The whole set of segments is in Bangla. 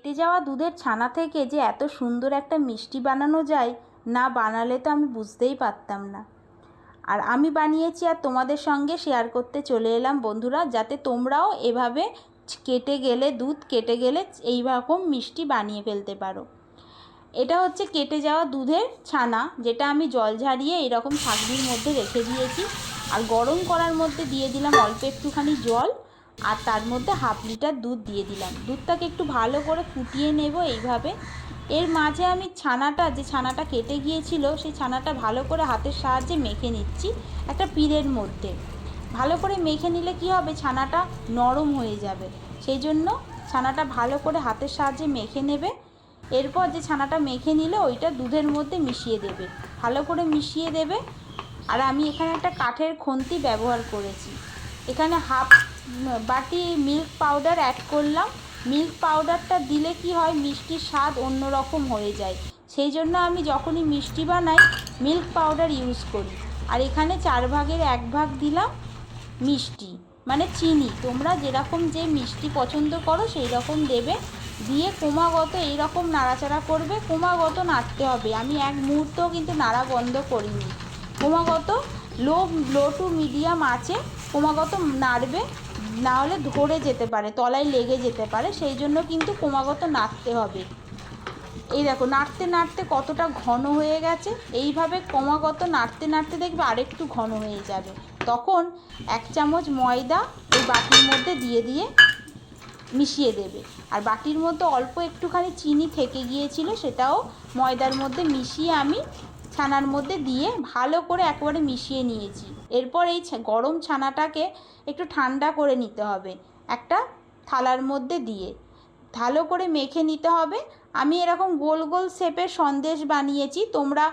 কেটে যাওয়া দুধের ছানা থেকে যে এত সুন্দর একটা মিষ্টি বানানো যায়, না বানালে তো আমি বুঝতেই পারতাম না। আর আমি বানিয়েছি আর তোমাদের সঙ্গে শেয়ার করতে চলে এলাম বন্ধুরা, যাতে তোমরাও এভাবে কেটে গেলে, দুধ কেটে গেলে এইরকম মিষ্টি বানিয়ে ফেলতে পারো। এটা হচ্ছে কেটে যাওয়া দুধের ছানা, যেটা আমি জল ঝারিয়ে এরকম ছাগনির মধ্যে রেখে দিয়েছি। আর গরম করার মধ্যে দিয়ে দিলাম অল্প একটুখানি জল। আর তার মধ্যে হাফ লিটার দুধ দিয়ে দিলাম। দুধটাকে একটু ভালো করে ফুটিয়ে নেব এইভাবে। এর মাঝে আমি ছানাটা, যে ছানাটা কেটে গিয়েছিল, সেই ছানাটা ভালো করে হাতের সাহায্যে মেখে নিচ্ছি একটা পিড়ের মধ্যে। ভালো করে মেখে নিলে কি হবে? ছানাটা নরম হয়ে যাবে। সেই জন্য ছানাটা ভালো করে হাতের সাহায্যে মেখে নেবে। এরপর যে ছানাটা মেখে নিলে, ওইটা দুধের মধ্যে মিশিয়ে দেবে। ভালো করে মিশিয়ে দেবে। আর আমি এখানে একটা কাঠের খুন্তি ব্যবহার করেছি। এখানে হাফ বাটি মিল্ক পাউডার অ্যাড করলাম। মিল্ক পাউডারটা দিলে কি হয়, মিষ্টির স্বাদ অন্যরকম হয়ে যায়। সেই জন্য আমি যখনই মিষ্টি বানাই মিল্ক পাউডার ইউজ করি। আর এখানে চার ভাগের এক ভাগ দিলাম মিষ্টি মানে চিনি। তোমরা যেরকম যে মিষ্টি পছন্দ করো সেই রকম দেবে। দিয়ে ক্রমাগত এইরকম নাড়াচাড়া করবে, ক্রমাগত নাড়তে হবে। আমি এক মুহূর্তও কিন্তু নাড়া বন্ধ করিনি। ক্রমাগত লো লো টু মিডিয়াম আছে, ক্রমাগত নাড়বে। না হলে ধরে যেতে পারে, তলায় লেগে যেতে পারে, সেই জন্য কিন্তু ক্রমাগত নাড়তে হবে। এই দেখো, নাড়তে নাড়তে কতটা ঘন হয়ে গেছে, এইভাবে ক্রমাগত নাড়তে নাড়তে দেখবে আরেকটু ঘন হয়ে যাবে। তখন এক চামচ ময়দা ওই বাটির মধ্যে দিয়ে দিয়ে মিশিয়ে দেবে। আর বাটির মধ্যে অল্প একটুখানি চিনি থেকে গিয়েছিল, সেটাও ময়দার মধ্যে মিশিয়ে আমি ছানার মধ্যে দিয়ে ভালো করে একেবারে মিশিয়ে নিয়েছি। এরপর এই গরম ছানাটাকে একটু ঠান্ডা করে নিতে হবে। একটা থালার মধ্যে দিয়ে। ভালো করে মেখে নিতে হবে। আমি এরকম গোল গোল শেপের সন্দেশ বানিয়েছি, তোমরা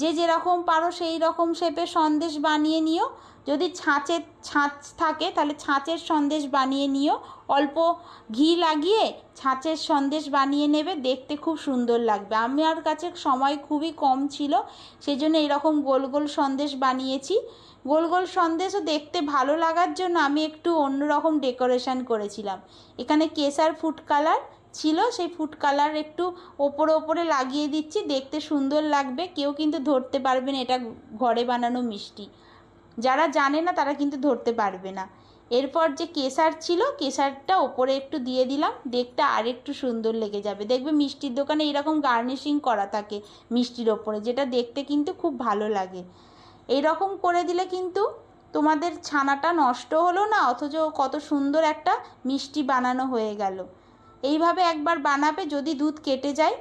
যে যেরকম পারো সেই রকম শেপের সন্দেশ বানিয়ে নিও। যদি ছাঁচের ছাঁচ থাকে তাহলে ছাঁচের সন্দেশ বানিয়ে নিও। অল্প ঘি লাগিয়ে ছাঁচের সন্দেশ বানিয়ে নেবে, দেখতে খুব সুন্দর লাগবে। আমার কাছে সময় খুবই কম ছিল সেই জন্য এরকম গোল গোল সন্দেশ বানিয়েছি। গোল গোল সন্দেশও দেখতে ভালো লাগার জন্য আমি একটু অন্যরকম ডেকোরেশন করেছিলাম। এখানে কেসার ফুড কালার ছিল, সেই ফুড কালার একটু ওপরে ওপরে লাগিয়ে দিচ্ছি, দেখতে সুন্দর লাগবে, কেউ কিন্তু ধরতে পারবে না, এটা ঘরে বানানো মিষ্টি। যারা জানে না, তারা কিন্তু ধরতে পারবে না। এরপর যে কেসার ছিল, কেসারটা ওপরে একটু দিয়ে দিলাম, দেখতে আর একটু সুন্দর লেগে যাবে। দেখবে মিষ্টির দোকানে এরকম গার্নিশিং করা থাকে মিষ্টির ওপরে, যেটা দেখতে কিন্তু খুব ভালো লাগে। এইরকম করে দিলে কিন্তু তোমাদের ছানাটা নষ্ট হলো না, অথচ কত সুন্দর একটা মিষ্টি বানানো হয়ে গেল। এইভাবে একবার বানাবে যদি দুধ কেটে যায়